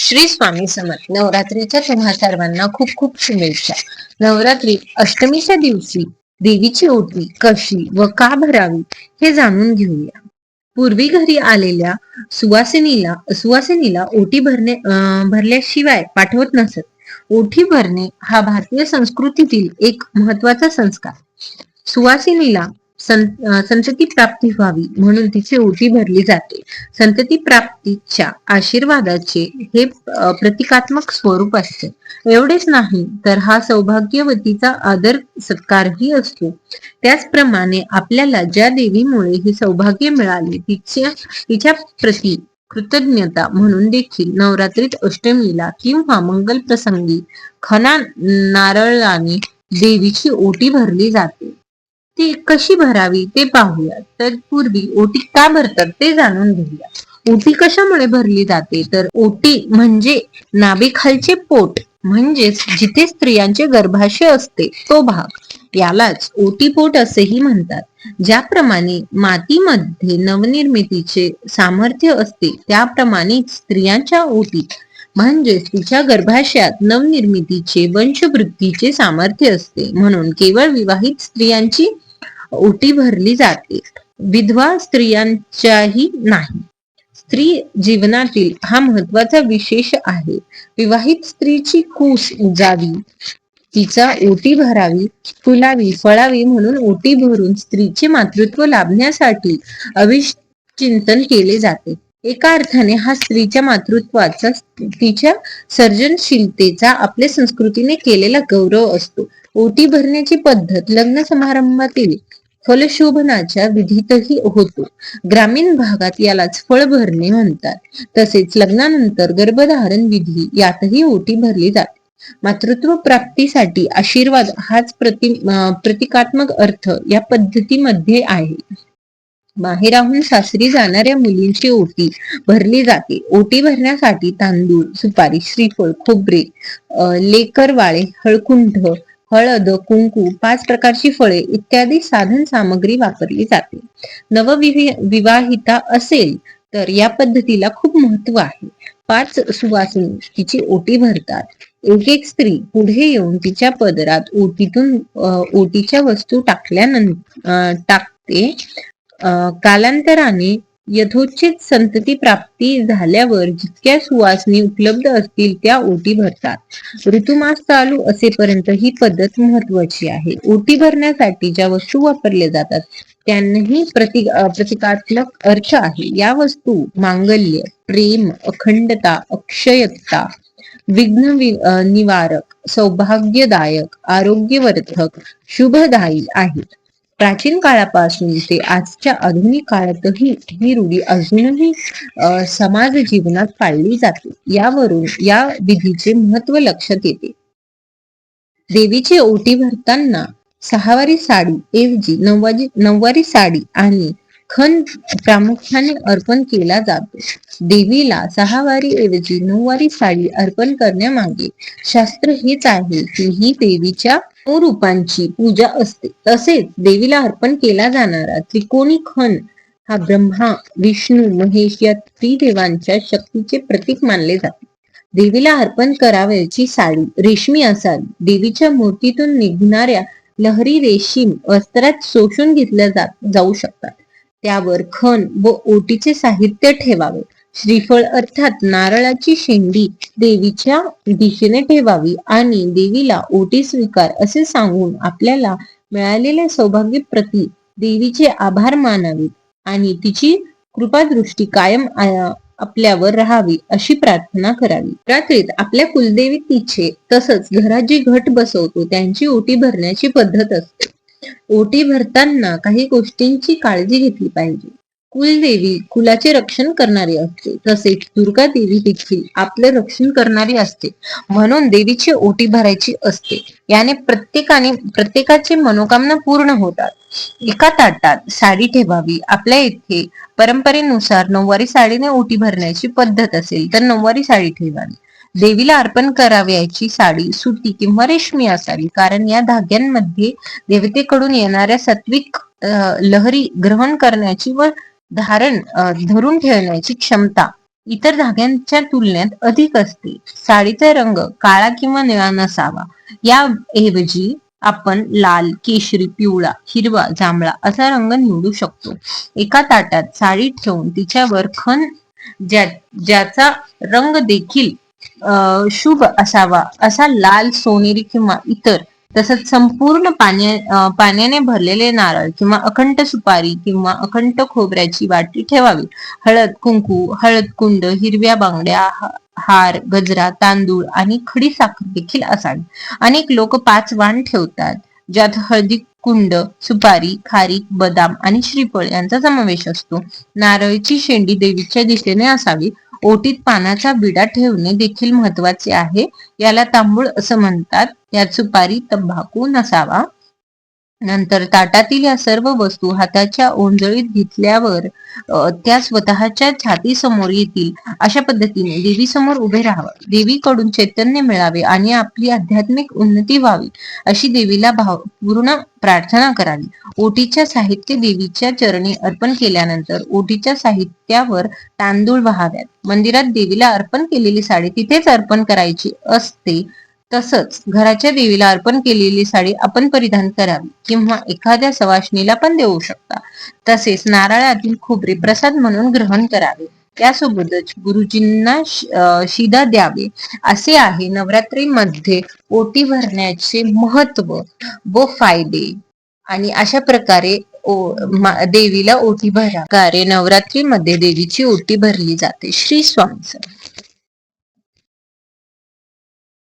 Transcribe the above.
श्री स्वामी समर्थ. नवरात्रीच्या तुम्हा सर्वांना खूप खूप शुभेच्छा. नवरात्री अष्टमीच्या दिवशी देवीची ओटी कशी व का भरावी हे जाणून घेऊया. पूर्वी घरी आलेल्या सुवासिनीला सुवासिनीला ओटी भरणे भरल्याशिवाय पाठवत नसत. ओटी भरणे हा भारतीय संस्कृतीतील एक महत्त्वाचा संस्कार. सुवासिनीला संतती प्राप्ती व्हावी म्हणून तिची ओटी भरली जाते. संतती प्राप्तीच्या आशीर्वादाचे हे प्रतिकात्मक स्वरूप असते. एवढेच नाही तर हा सौभाग्यवतीचा आदर सत्कारही असतो. त्याचप्रमाणे आपल्याला ज्या देवीमुळे हे सौभाग्य मिळाले तिच्या तिच्या प्रती कृतज्ञता म्हणून देखील नवरात्रीत अष्टमीला किंवा मंगल प्रसंगी खना नारळाने देवीची ओटी भरली जाते. ती कशी भरावी ते पाहूया तर पूर्वी ओटी का भरतात ते जाणून घेऊया. ओटी कशामुळे भरली जाते? तर ओटी म्हणजे नाभीखालचे पोट म्हणजेच जिथे स्त्रियांचे गर्भाशय असते तो भाग. यालाच ओटीपोट असेही म्हणतात. ज्याप्रमाणे मातीमध्ये नवनिर्मितीचे सामर्थ्य असते त्याप्रमाणे स्त्रियांच्या ओटीत म्हणजेच तिच्या गर्भाशयात नवनिर्मितीचे वंशवृद्धीचे सामर्थ्य असते. म्हणून केवळ विवाहित स्त्रियांची ओटी भरली जाते. विधवा स्त्रियांच्याही नाही. स्त्री जीवनातील हा महत्त्वाचा विशेष आहे. विवाहित स्त्रीची कूस उजावी तिचा ओटी भरावी फुलावी फळावी म्हणून ओटी भरून स्त्रीचे मातृत्व लाभण्यासाठी अविचिंतन केले जाते. एका अर्थाने हा स्त्रीच्या मातृत्वाचा तिच्या सर्जनशीलतेचा आपल्या संस्कृतीने केलेला गौरव असतो. ओटी भरण्याची पद्धत लग्न समारंभातील फलशोभनाच्या विधीतही होतो. ग्रामीण भागात यालाच फळ भरणे म्हणतात. तसेच लग्नानंतर गर्भधारण विधी यातही ओटी भरली जाते. मातृत्व प्राप्तीसाठी आशीर्वाद हाच प्रति प्रतिकात्मक अर्थ या पद्धतीमध्ये आहे. माहेराहून सासरी जाणाऱ्या मुलींची ओटी भरली जाते. ओटी भरण्यासाठी तांदूळ सुपारी श्रीफळ खोबरे लेकरवाळे हळकुंठ हळद कुंकू पाच प्रकारची फळे इत्यादी साधन सामग्री वापरली जाते. नवविवाहिता असेल तर या पद्धतीला खूप महत्त्व आहे. पाच सुवासिनी तिची ओटी भरतात. एक एक स्त्री पुढे येऊन तिच्या पदरात ओटीतून ओटीच्या वस्तू टाकल्यानंतर टाकते. कालांतराने यथोचित संतती प्राप्ती झाल्यावर जितक्या सुवासनी उपलब्ध असतील त्या ओटी भरतात. ऋतुमास चालू असेपर्यंत ही पद्धत महत्वाची आहे. ओटी भरण्यासाठी ज्या वस्तू वापरल्या जातात त्यांनाही प्रति प्रतिकात्मक अर्थ आहे. या वस्तू मांगल्य प्रेम अखंडता अक्षयता विघ्न निवारक सौभाग्यदायक आरोग्यवर्धक शुभदायी आहेत. प्राचीन काळापासून ते आजच्या आधुनिक काळातही ही रूढी अजूनही समाज जीवनात पाळली जाते. यावरून या विधीचे महत्त्व लक्षात येते. देवीची ओटी भरताना सहावारी साडी ऐवजी नऊवारी नऊवारी साडी आणि खन प्रामुख्याने अर्पण केला जातो. देवीला सहावारी ऐवजी नऊवारी साडी अर्पण करण्यामागे शास्त्र हेच आहे की ही देवीच्या रूपांची पूजा असते. तसेच देवीला अर्पण केला जाणारा त्रिकोणी खण हा ब्रह्मा विष्णू महेश या त्रिदेवांच्या शक्तीचे प्रतीक मानले जाते. देवीला अर्पण करावयाची साडी रेशमी असावी. देवीच्या मूर्तीतून निघणाऱ्या लहरी रेशीम वस्त्रात शोषून घेतल्या जाऊ शकतात. त्यावर खण व ओटीचे साहित्य ठेवावे. श्रीफळ अर्थात नारळाची शेंडी देवीच्या दिशेने ठेवावी आणि देवीला ओटी स्वीकार असे सांगून आपल्याला मिळालेल्या सौभाग्य प्रती देवीचे आभार मानावे आणि तिची कृपादृष्टी कायम आपल्यावर राहावी अशी प्रार्थना करावी. रात्रीत आपल्या कुलदेवी तिचे तसंच घरात जी घट बसवतो त्यांची ओटी भरण्याची पद्धत असते. ओटी भरताना काही गोष्टींची काळजी घेतली पाहिजे. कुलदेवी कुलाचे रक्षण करणारी असते. तसेच दुर्गा देवी देखील आपले रक्षण करणारी असते. म्हणून देवीची ओटी भरायची असते. याने प्रत्येकाने प्रत्येकाचे मनोकामना पूर्ण होतात. एका ताटात साडी ठेवावी. आपल्या इथे परंपरेनुसार नऊवारी साडीने ओटी भरण्याची पद्धत असेल तर नऊवारी साडी ठेवावी. देवीला अर्पण करावयाची साडी सुती किंवा रेशमी असावी. कारण या धाग्यांमध्ये देवतेकडून येणाऱ्या सात्विक लहरी ग्रहण करण्याची व धारण धरून ठेवण्याची क्षमता इतर धाग्यांच्या तुलनेत अधिक असते. साडीचा रंग काळा किंवा निळा नसावा. याऐवजी आपण लाल केशरी पिवळा हिरवा जांभळा असा रंग निवडू शकतो. एका ताटात साडी ठेवून तिच्यावर खण ज्या ज्याचा रंग देखील अं, शुभ असावा असा लाल सोनेरी किंवा इतर तसंच संपूर्ण पाण्या पाण्याने भरलेले नारळ किंवा अखंड सुपारी किंवा अखंड खोबऱ्याची वाटी ठेवावी. हळद कुंकू हळद कुंड हिरव्या बांगड्या हार गजरा तांदूळ आणि खडी साखर देखील असावी. अनेक लोक पाच वाण ठेवतात ज्यात हळदी कुंड सुपारी खारीक बदाम आणि श्रीफळ यांचा समावेश असतो. नारळची शेंडी देवीच्या दिशेने असावी. ओटीत पानाचा विडा ठेवणे देखील महत्त्वाचे आहे. याला तांबूळ असं म्हणतात. यात सुपारी तंबाखू नसावा. नंतर ताटातील या सर्व वस्तू हाताच्या ओंजळीत घेतल्यावर त्या स्वतःच्या छाती समोर येतील. अशा पद्धतीने देवी समोर उभे राहावे. देवीकडून चैतन्य मिळावे आणि आपली आध्यात्मिक उन्नती व्हावी अशी देवीला भाव पूर्ण प्रार्थना करावी. ओटीच्या साहित्य देवीच्या चरणी अर्पण केल्यानंतर ओटीच्या साहित्यावर तांदूळ व्हाव्यात. मंदिरात देवीला अर्पण केलेली साडी तिथेच अर्पण करायची असते तसंच घराच्या देवीला अर्पण केलेली साडी आपण परिधान करावी किंवा एखाद्या सवाशणीला पण देऊ शकता. तसेच नारळातील खोबरे प्रसाद म्हणून ग्रहण करावे. त्यासोबतच गुरुजींना शिदा द्यावे. असे आहे नवरात्रीमध्ये ओटी भरण्याचे महत्त्व व फायदे. आणि अशा प्रकारे ओ- मा- देवीला ओटी भरा. कार्य नवरात्रीमध्ये देवीची ओटी भरली जाते. श्री स्वामी